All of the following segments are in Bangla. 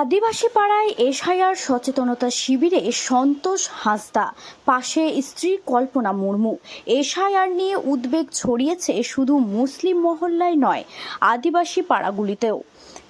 আদিবাসী পাড়ায় এসআইআর সচেতনতা শিবিরে সন্তোষ হাসদা, পাশে স্ত্রী কল্পনা মুর্মু। এসআইআর নিয়ে উদ্বেগ ছড়িয়েছে শুধু মুসলিম মহল্লায় নয়, আদিবাসী পাড়াগুলিতেও।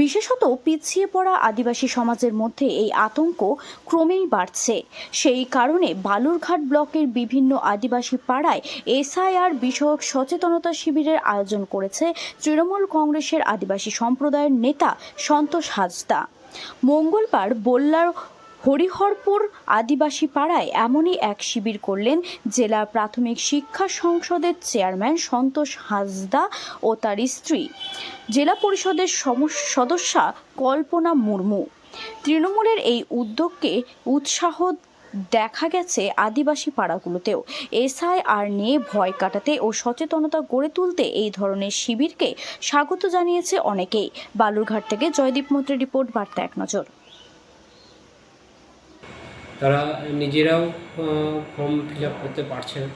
বিশেষত পিছিয়ে পড়া আদিবাসী সমাজের মধ্যে এই আতঙ্ক ক্রমেই বাড়ছে। সেই কারণে বালুরঘাট ব্লকের বিভিন্ন আদিবাসী পাড়ায় এসআইআর বিষয়ক সচেতনতা শিবিরের আয়োজন করেছে তৃণমূল কংগ্রেসের আদিবাসী সম্প্রদায়ের নেতা সন্তোষ হাসদা। মঙ্গলবার বল্লার হরিহরপুর আদিবাসী পাড়ায় এমনই এক শিবির করলেন জেলা প্রাথমিক শিক্ষা সংসদের চেয়ারম্যান সন্তোষ হাসদা ও তার স্ত্রী। জেলা পরিষদের সদস্যা কল্পনা মুর্মু। তৃণমূলের এই উদ্যোগকে উৎসাহ দেখা গেছে আদিবাসী পাড়াগুলোতেও। এসআইআর নিয়ে ভয় কাটাতে ও সচেতনতা গড়ে তুলতে এই ধরনের শিবিরকে স্বাগত জানিয়েছে অনেকেই। বালুরঘাট থেকে জয়দীপ মৈত্রের রিপোর্ট, বার্তা এক নজর। তারা নিজেরাও ফর্ম ফিল আপ করতে পারছে না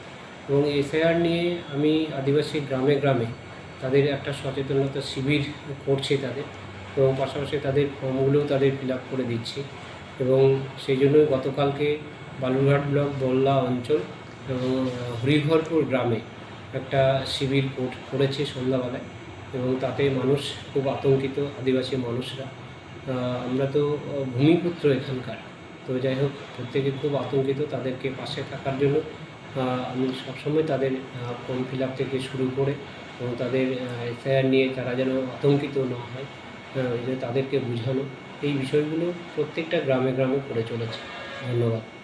এবং এসআইআর নিয়ে আমি আদিবাসী গ্রামে গ্রামে তাদের একটা সচেতনতা শিবির করছি তাদের এবং পাশাপাশি তাদের ফর্মগুলোও তাদের ফিল আপ করে দিচ্ছি। এবং সেই জন্যই গতকালকে বালুরঘাট ব্লক বল্লা অঞ্চল এবং হরিহরপুর গ্রামে একটা শিবির কর- করেছে সন্ধ্যাবেলায় এবং তাতে মানুষ, খুব আতঙ্কিত আদিবাসী মানুষরা। আমরা তো ভূমিপুত্র এখানকার। তো যাই হোক, প্রত্যেকে খুব আতঙ্কিত তাদেরকে পাশে থাকার জন্য আমি সবসময় তাদের ফর্ম ফিল আপ থেকে শুরু করে এবং তাদের এফআইআর নিয়ে তারা যেন আতঙ্কিত না হয় তাদেরকে বোঝানো। এই বিষয়গুলো প্রত্যেকটা গ্রামে গ্রামে করে চলেছে। ধন্যবাদ।